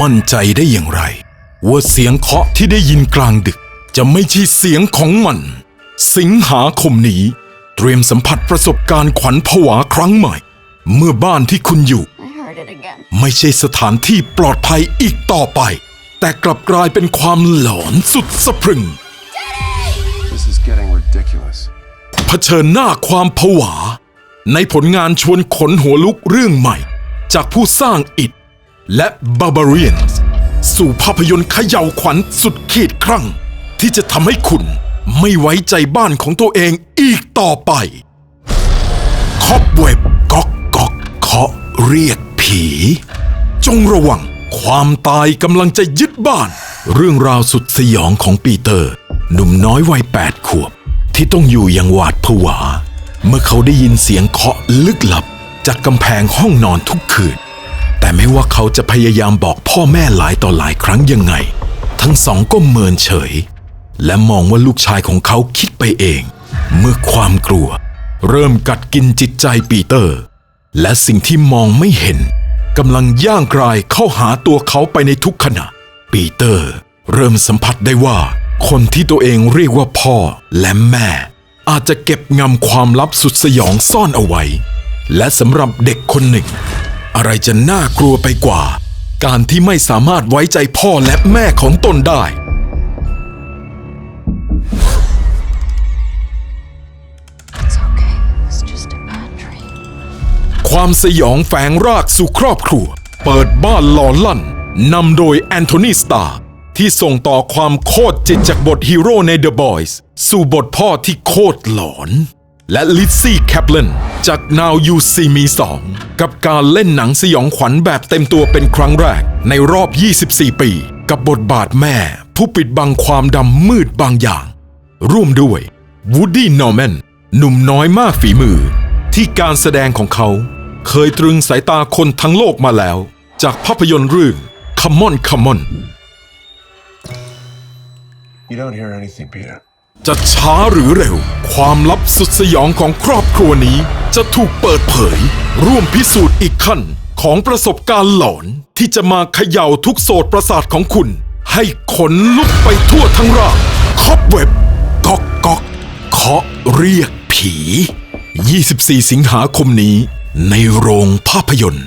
มั่นใจได้อย่างไร ว่าเสียงเคาะที่ได้ยินกลางดึก จะไม่ใช่เสียงของมัน สิงหาคมนี้ เตรียมสัมผัสประสบการณ์ขวัญผวาครั้งใหม่ เมื่อบ้านที่คุณอยู่ I heard it again. ไม่ใช่สถานที่ปลอดภัยอีกต่อไป แต่กลับกลายเป็นความหลอนสุดสะพรึง This is getting ridiculous. เผชิญหน้าความผวา ในผลงานชวนขนหัวลุกเรื่องใหม่ จากผู้สร้างอิด และ Barbarians สู่ภาพยนตร์เขย่าวขวัญสุดขีดครั่ง ที่จะทำให้คุณไม่ไว้ใจบ้านของตัวเองอีกต่อไปคอบเว็บก๊อกก๊อกเคาะเรียกผี จงระวังความตายกำลังจะยึดบ้าน เรื่องราวสุดสยองของปีเตอร์ หนุ่มน้อยวัยแปดขวบ ที่ต้องอยู่อย่างหวาดผวา เมื่อเขาได้ยินเสียงเคาะลึกลับ จากกำแพงห้องนอนทุกคืน ไม่ว่าเขาจะพยายามบอกพ่อแม่หลายต่อหลายครั้งยังไง ทั้งสองก็เมินเฉย และมองว่าลูกชายของเขาคิดไปเอง เมื่อความกลัว เริ่มกัดกินจิตใจปีเตอร์ และสิ่งที่มองไม่เห็นกำลังย่างกรายเข้าหาตัวเขาไปในทุกขณะ ปีเตอร์ เริ่มสัมผัสได้ว่า คนที่ตัวเองเรียกว่าพ่อและแม่ อาจจะเก็บงำความลับสุดสยองซ่อนเอาไว้ และสำหรับเด็กคนหนึ่ง อะไรจะน่ากลัวไปกว่า การที่ไม่สามารถไว้ใจพ่อและแม่ของตนได้ It's okay. It's just a bad dream. ความสยองแฝงรากสู่ครอบครัว เปิดบ้านหลอนลั่นนำโดยแอนโทนีสตาร์ที่ส่งต่อความโคตรจิตจากบทฮีโร่ใน The Boys สู่บทพ่อที่โคตรหลอน และลิซซี่แคปเลนจาก Now You See Me 2 กับการเล่นหนังสยองขวัญแบบเต็มตัวเป็นครั้งแรก ในรอบ 24 ปี กับบทบาทแม่ ผู้ปิดบังความดำมืดบางอย่าง ร่วมด้วยวูดดี้นอร์แมนหนุ่มน้อยมากฝีมือ ที่การแสดงของเขา เคยตรึงสายตาคนทั้งโลกมาแล้ว จากภาพยนตร์เรื่อง Come on Come on You don't hear anything, Peter. จะช้าหรือเร็ว ความลับสุดสยองของครอบครัวนี้จะถูกเปิดเผย ร่วมพิสูจน์อีกขั้นของประสบการณ์หลอนที่จะมาเขย่าทุกโสตประสาทของคุณ ให้ขนลุกไปทั่วทั้งร่างคอบเว็บก๊อกก๊อกเคาะเรียกผี 24 สิงหาคมนี้ ในโรงภาพยนตร์